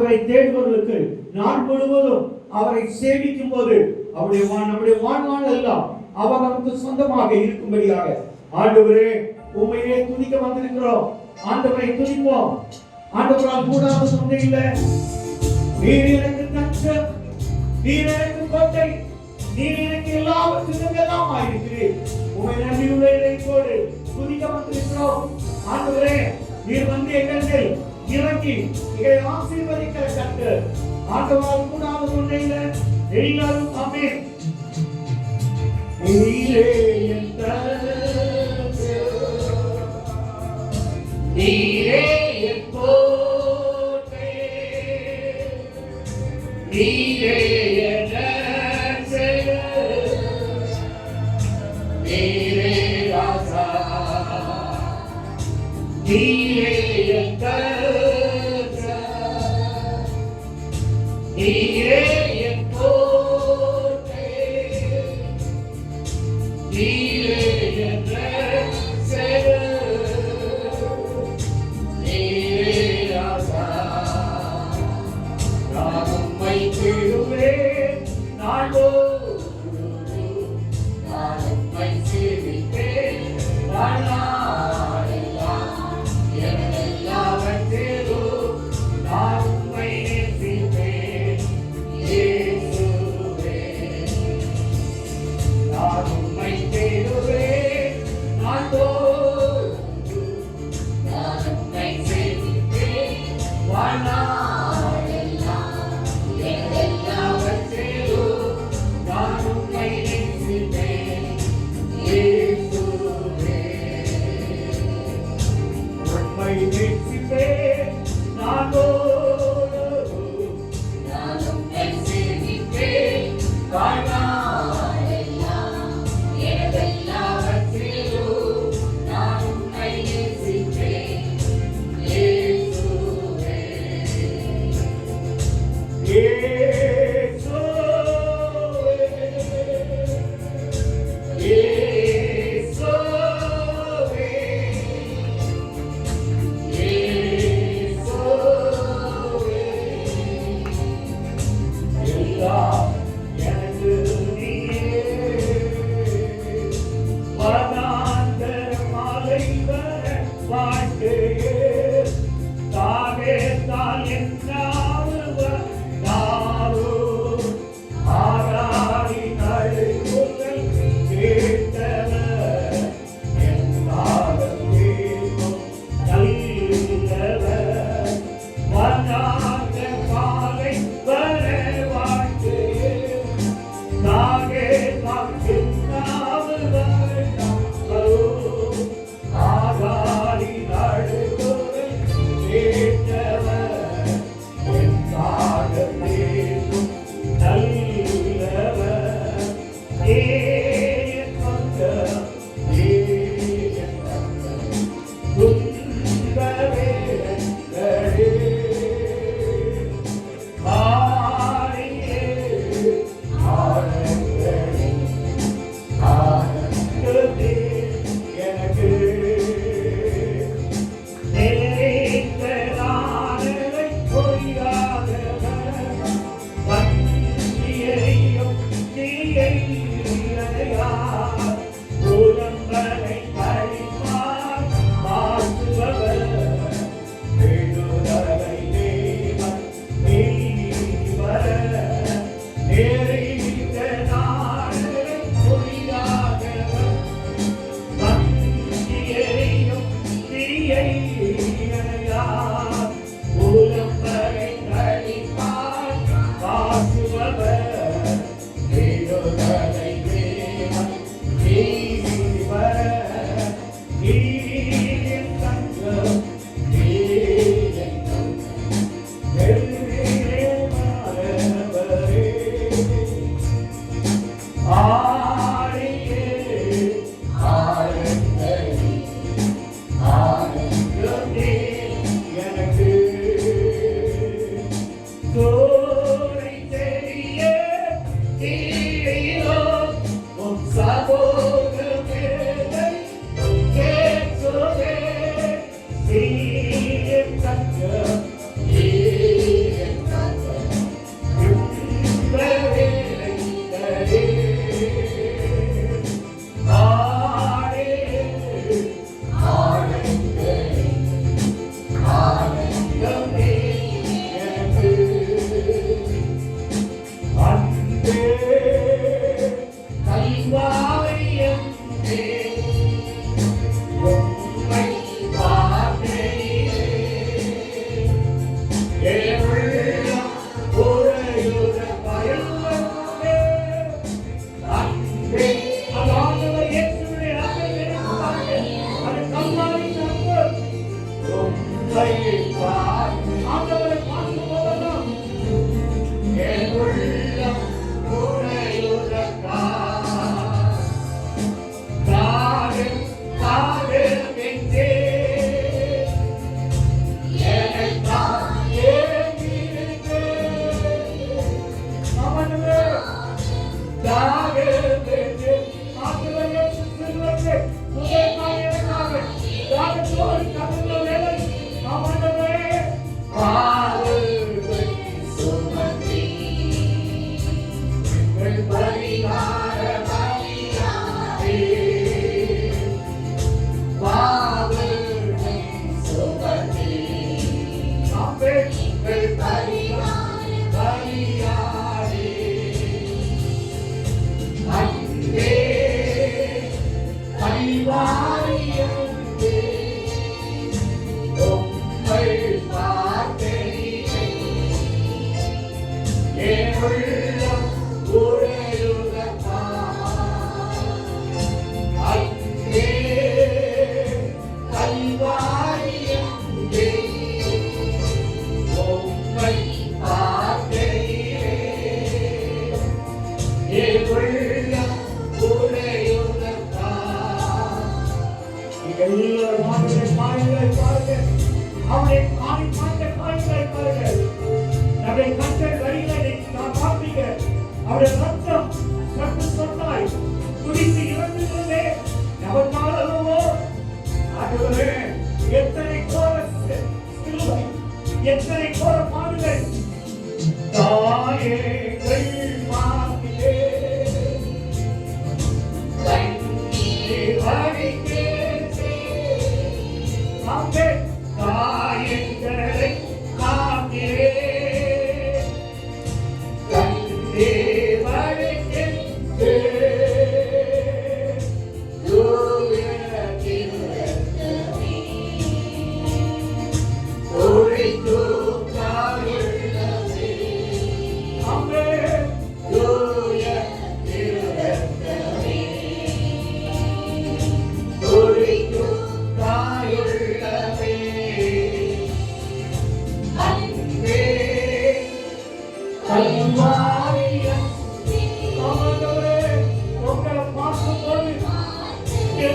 ஆண்டவரை தேடுபவர்களுக்கு நாள் முழுவதும் அவரை சேமிக்கும் போது அவருடைய நம்முடைய வாழ்நாள் எல்லாம் அவர் நமக்கு சொந்தமாக இருக்கும்படியாக. ஆண்டவரே உண்மையிலே துணிக்க வந்திருக்கிறோம். ஆண்டவரை துணிப்போம் ஆண்டவரால் கூடாத ஒன்றே இல்லை. நீர் எனக்கு தஞ்சம் நீர் எனக்கு கோட்டை. நீர் எனக்கு எல்லாவற்றிலும் எல்லாம் ஆயிருக்கிறேன் உண்மை நன்றி உள்ள இணைப்போடு துணிக்க வந்திருக்கிறோம். ஆண்டவரே நீர் வந்து எங்கள் இறங்கி இதை ஆசீர்வதிக்க கண்டு ஆண்டவரால் கூடாத ஒன்றே இல்லை எல்லாரும் ஆமென் நீரே என் நீரே என் நீரே Yeah. தாகம் என்றே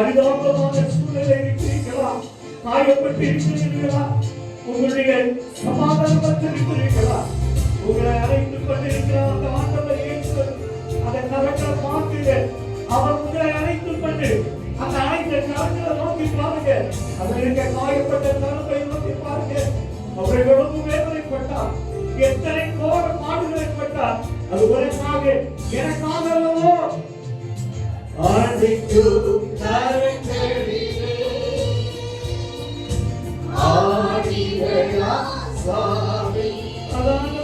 பரிதாபமான சூழ்நிலை இருக்கிறீர்களா காயப்பட்டு இருக்கிறீர்களா உங்களுடைய சமாதானப்பட்டு இருக்கிறீர்களா உங்களை அழைத்து கொண்டிருக்கிறார் அந்த ஆண்டவர் இயேசுவர் அதை கரெக்டா பார்த்துங்க அவர் உங்களை அழைத்து கொண்டு அந்த அழைத்த கரங்களை நோக்கி பாருங்க அதில் இருக்க காயப்பட்ட நரம்பை நோக்கி பாருங்க அவரை எவ்வளவு வேதனைப்பட்டார் எத்தனை கோர பாடுகளைப்பட்டார் அது உனக்காக எனக்காக அல்லவோ ஆண்டிக்கு ஆடிகளா சாமி அதான்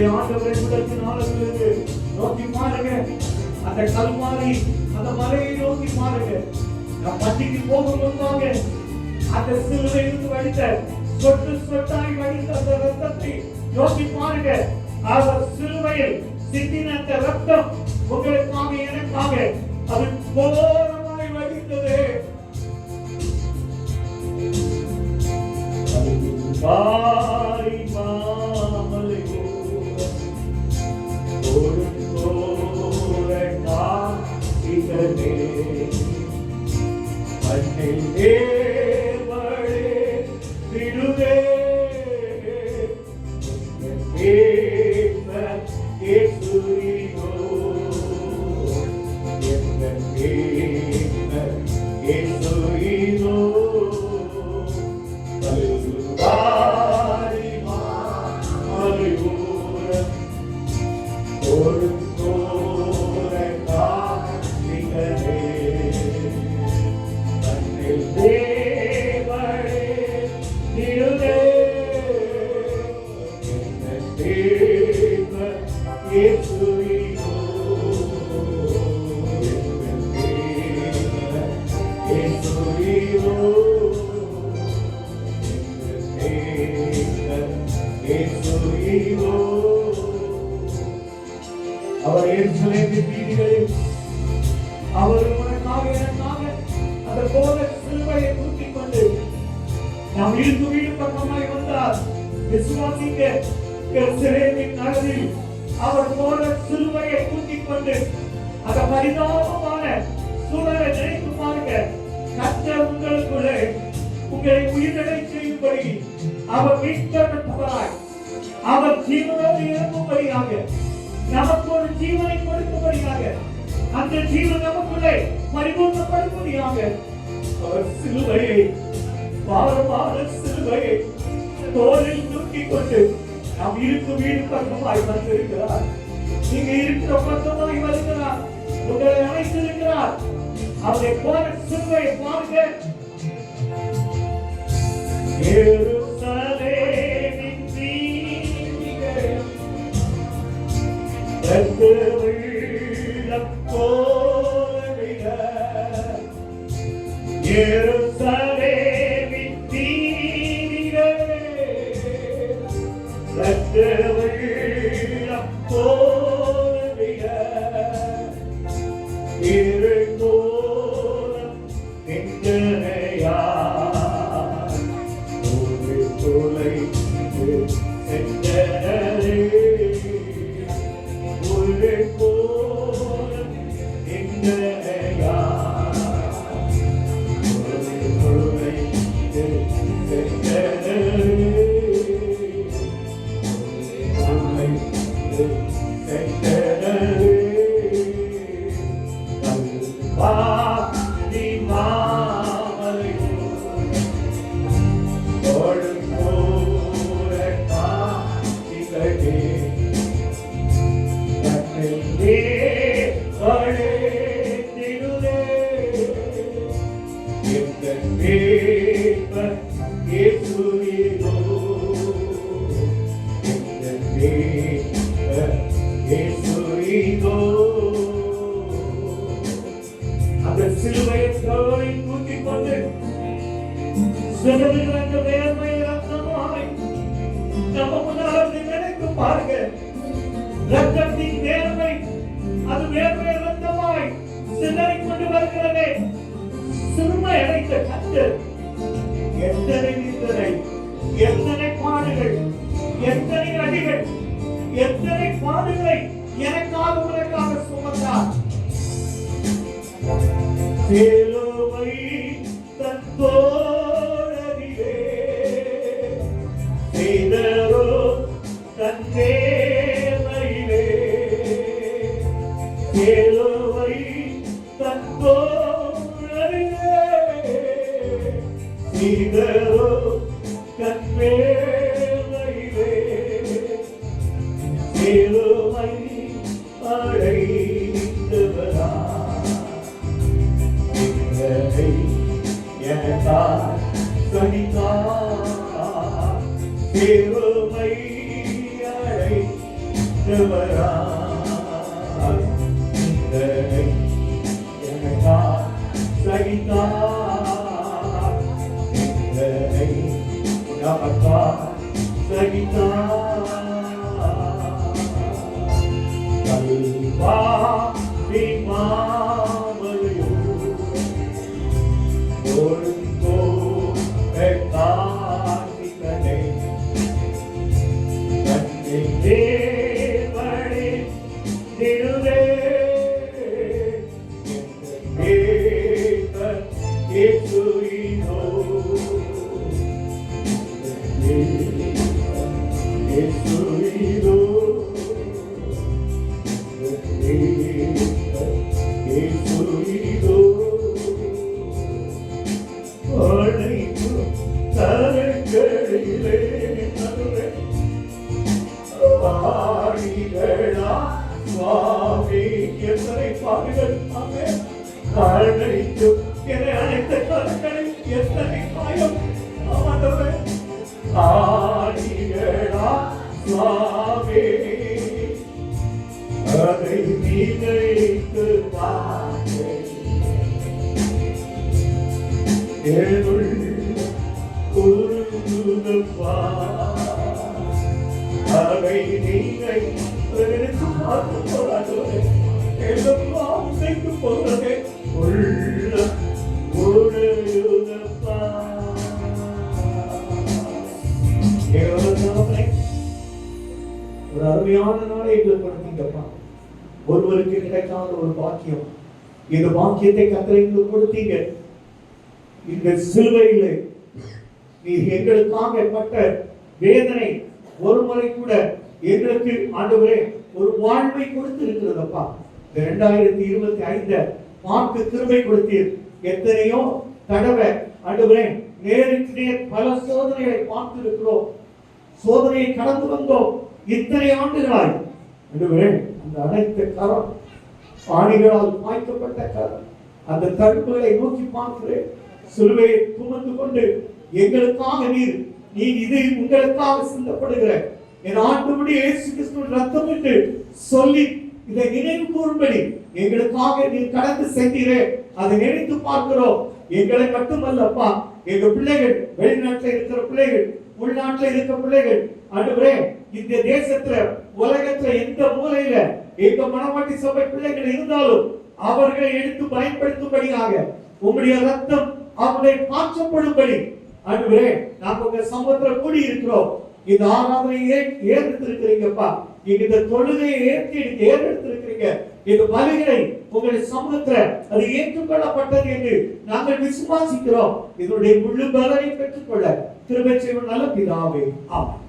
நம்முடைய ஆண்டவரை உடற்கு நாளுகிறது நோக்கி பாருங்க அந்த கல்வாரி அந்த மலையை நோக்கி பாருங்க நம் பட்டிக்கு போகும் முன்பாக அந்த சிலுவையிலிருந்து வடித்த சொட்டு சொட்டாய் வடித்த அந்த ரத்தத்தை நோக்கி பாருங்க அவர் சிலுவையில் சிந்தின அந்த ரத்தம் உங்களுக்காக எனக்காக அது கோரமாய் வடித்தது அது em அவர் எருசலேமின் அவர் உனக்காக எனக்காக அந்த கோல சிலுவையை தூக்கிக் கொண்டு நாம் இருந்து வீடு பக்கமாய் வந்தார். விசுவாசிக்க எருசலேமின் பாரமான சிலுவையை தோளில் தூக்கிக் கொண்டு நாம் இருக்கும் வீடு பக்கமாய் வந்திருக்கிறார். நீங்க இருக்கிற பக்கமாய் வருகிறார். உங்களை அழைத்திருக்கிறார் அவரை போன சிலுவையை பாருங்க எருசலேமின் வீதிகளில் ரத்து வெள்ளம் போலிட ஒரு அந்த சிலுவையை தோலை தூக்கிக் கொண்டு சிறுவர்கள் அந்த வேர்வை ரத்தமாய் நம்ம முன்னாடி நினைத்து பாருங்க ரத்தத்தின் வேர்வை அது வேர்வை ரத்தமாய் சிதறிக் கொண்டு வருகிறதே சிறுமை அடைத்த கத்து எத்தனை பாடுகளை எனக்காக உனக்காக சுமந்தார்? தேலோவை தன் செய்தரோ தன் சுவாமி எத்தனை பாடுகள் ஆமென் கரணைக்கும் என அனைத்த எத்தனை காயம். ஆடிகளா சுவாமி. அதை நினைத்து பார்த்தேன் நீங்கள் பார்த்து ஒரு அருமையான நாளை எங்களுக்கு கொடுத்தீங்கப்பா ஒருவருக்கு கிடைக்காத ஒரு பாக்கியம் இந்த பாக்கியத்தை கத்தரை எங்களுக்கு கொடுத்தீங்க இந்த சிலுவையிலே நீ எங்களுக்காக பட்ட வேதனை ஒரு முறை கூட எங்களுக்கு ஆண்டவரே ஒரு வாழ்வை கொடுத்து இருக்கிறதப்பா இந்த ரெண்டாயிரத்தி இருபத்தி ஐந்த பார்த்து கிருபை கொடுத்தீர். எத்தனையோ தடவை ஆண்டவரே நேருக்கு நேர் பல சோதனைகளை பார்த்திருக்கிறோம். சோதனையை கடந்து வந்தோம். இத்தனை ஆண்டுகளாய் ஆண்டவரே அந்த அனைத்து கரம் ஆணிகளால் பாய்க்கப்பட்ட கரம் அந்த தடுப்புகளை நோக்கி பார்க்கிறேன். சிலுவையை சுமந்து கொண்டு எங்களுக்காக நீர் நீ இது உங்களுக்காக சிந்தப்படுகிற என் ஆண்டுபடி இயேசு கிறிஸ்துவின் ரத்தம் என்று சொல்லி இதை நினைவு கூறும்படி எங்களுக்காக நீ கடந்து சென்றீரே. அதை நினைத்து பார்க்கிறோம். எங்களை மட்டுமல்லப்பா எங்க பிள்ளைகள் வெளிநாட்டில் இருக்கிற பிள்ளைகள் உள்நாட்டில் இருக்கிற பிள்ளைகள். அன்றுவரே இந்த தேசத்துல உலகத்துல எந்த மூலையில எங்க மனமாட்டி சபை பிள்ளைகள் இருந்தாலும் அவர்களை எடுத்து பயன்படுத்தும்படியாக உங்களுடைய ரத்தம் அவர்களை மாற்றப்படும்படி அன்றுவரே நாங்க உங்க சமூகத்துல கூடி இருக்கிறோம் இந்த ஆராதனையை ஏறெடுத்திருக்கிறீங்கப்பா நீங்க இந்த தொழுகையை ஏற்றி தேர்ந்தெடுத்திருக்கிறீங்க இந்த பலிகளை உங்களுடைய சமூகத்துல அது ஏற்றுக்கொள்ளப்பட்டது என்று நாங்கள் விசுவாசிக்கிறோம். இதனுடைய முழு பலனை பெற்றுக்கொள்ள திரும்ப நல்ல பிதாவே ஆமாம்